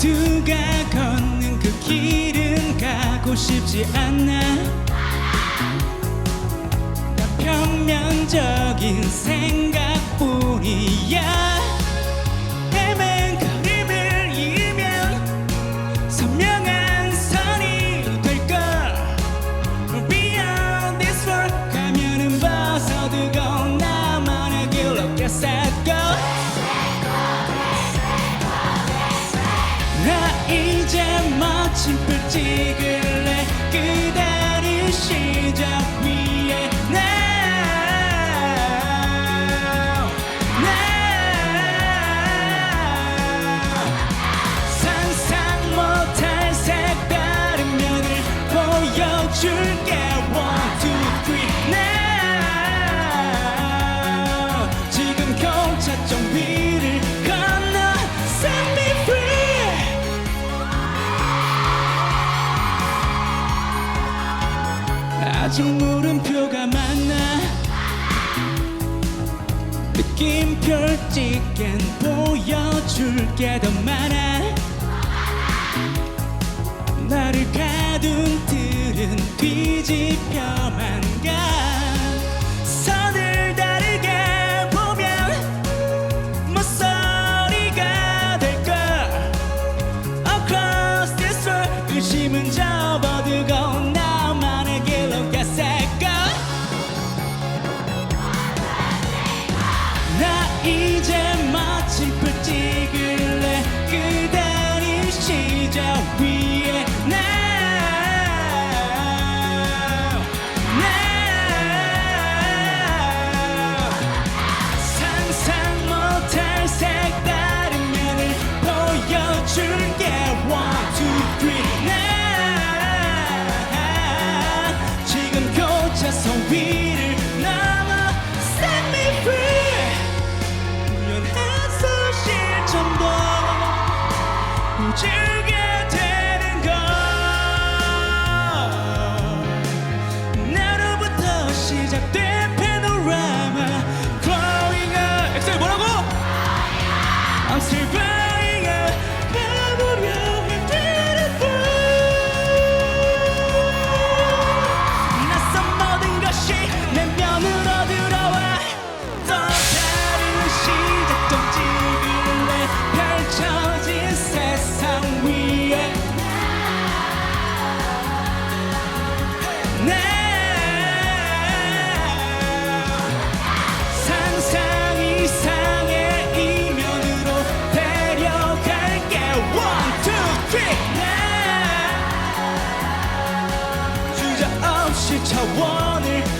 모두가 걷는 그 길은 가고 싶지 않아. 나 평면적인 생각뿐이야 그대를 시작 위에 now 상상 못할 색다른 면을 보여줄게 아직 물음표가 많아. 느낌표를 찍겐 보여줄 게 더 많아. 나를 가둔 틀은 뒤집혀만 가. 선을 다르게 보면 모서리가 될걸 Across this world 의심은 접 이제 마침 불 찍을래? 그대를 시작 위 together. want.